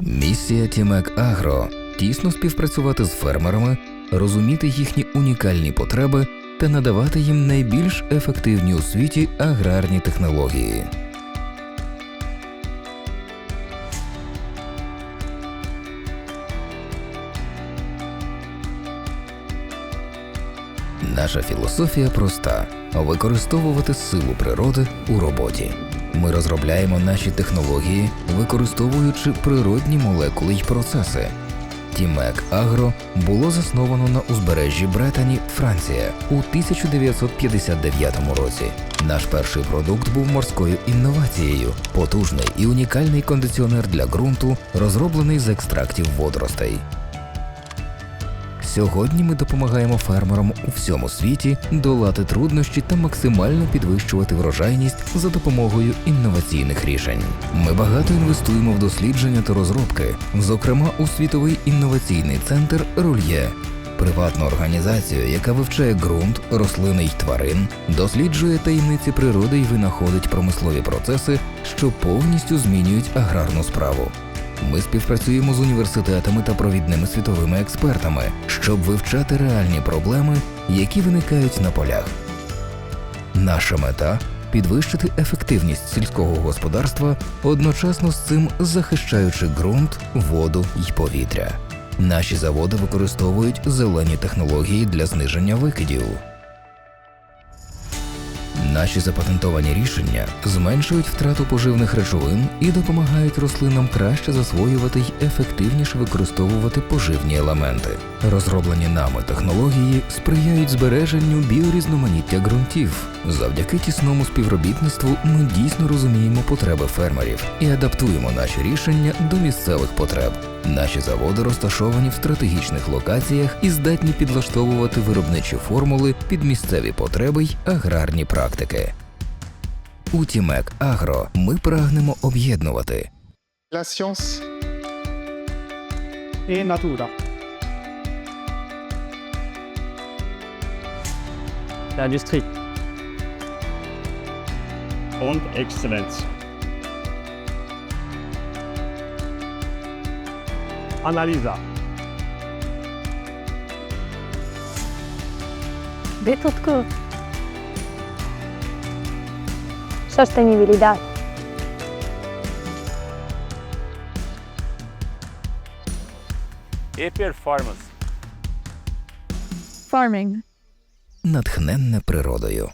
Місія Тімек Агро тісно співпрацювати з фермерами, розуміти їхні унікальні потреби та надавати їм найбільш ефективні у світі аграрні технології. Наша філософія проста: використовувати силу природи у роботі. Ми розробляємо наші технології, використовуючи природні молекули й процеси. Тімек Агро було засновано на узбережжі Бретані, Франція, у 1959 році. Наш перший продукт був морською інновацією, потужний і унікальний кондиціонер для ґрунту, розроблений з екстрактів водоростей. Сьогодні ми допомагаємо фермерам у всьому світі долати труднощі та максимально підвищувати врожайність за допомогою інноваційних рішень. Ми багато інвестуємо в дослідження та розробки, зокрема у світовий інноваційний центр Рульє. Приватну організацію, яка вивчає ґрунт, рослини й тварин, досліджує таємниці природи й винаходить промислові процеси, що повністю змінюють аграрну справу. Ми співпрацюємо з університетами та провідними світовими експертами, щоб вивчати реальні проблеми, які виникають на полях. Наша мета підвищити ефективність сільського господарства, одночасно з цим захищаючи ґрунт, воду й повітря. Наші заводи використовують зелені технології для зниження викидів. Наші запатентовані рішення зменшують втрату поживних речовин і допомагають рослинам краще засвоювати й ефективніше використовувати поживні елементи. Розроблені нами технології сприяють збереженню біорізноманіття ґрунтів. Завдяки тісному співробітництву ми дійсно розуміємо потреби фермерів і адаптуємо наші рішення до місцевих потреб. Наші заводи розташовані в стратегічних локаціях і здатні підлаштовувати виробничі формули під місцеві потреби й аграрні практики. У Тімек Агро ми прагнемо об'єднувати La science e natura. L'industrie. und Exzellenz. Analisa. Vitutku. Sostenibilidad. E performance. Farming. натхненне природою.